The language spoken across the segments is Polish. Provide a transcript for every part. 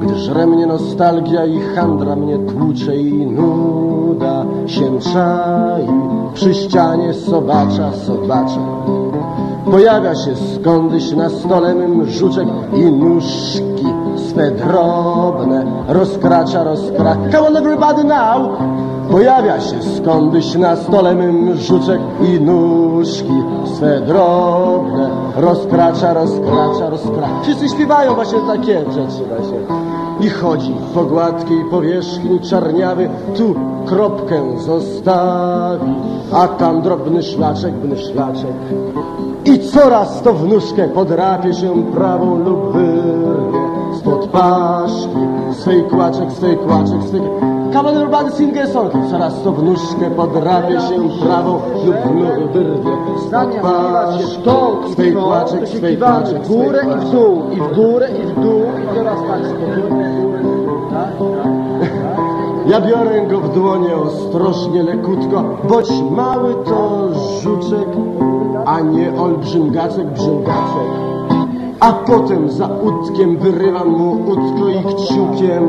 Gdy żre mnie nostalgia i handra mnie tłucze i nuda się czai przy ścianie sobacza, sobacza. Pojawia się skądś na stole mym żuczek i nóżki swe drobne rozkracza, rozkracza. Come on everybody now! Pojawia się skądś na stole mym żuczek i nóżki swe drobne rozkracza, rozkracza, rozkracza. Wszyscy śpiewają właśnie takie rzeczy właśnie. I chodzi po gładkiej powierzchni czarniawy, tu kropkę zostawi, a tam drobny szlaczek, bny szlaczek. I coraz to w nóżkę podrapie się prawą lub wyrwie spod paszki swej kłaczek, swej kłaczek, swej... Come on everybody sing a song. Coraz to w nóżkę podrapie się prawą lub wyrwie Zdania śpiewać się w tą i w kłaczek, to się kiwamy w górę i w dół, i w górę i w dół i teraz tak spokojnie dół, tak, tak, tak. Ja biorę go w dłonie ostrożnie, lekutko, boć mały to żuczek, a nie olbrzym gacek, brzęgaczek. A potem za utkiem wyrywam mu utko i kciukiem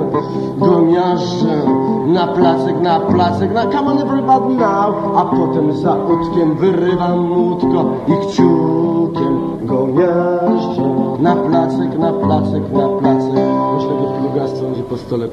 go miażdżę na placek, na placek, na come on everybody now. A potem za utkiem wyrywam utko i kciukiem go miażdżę na placek, na placek, na placek. Myślę, że plugastwo będzie po stole.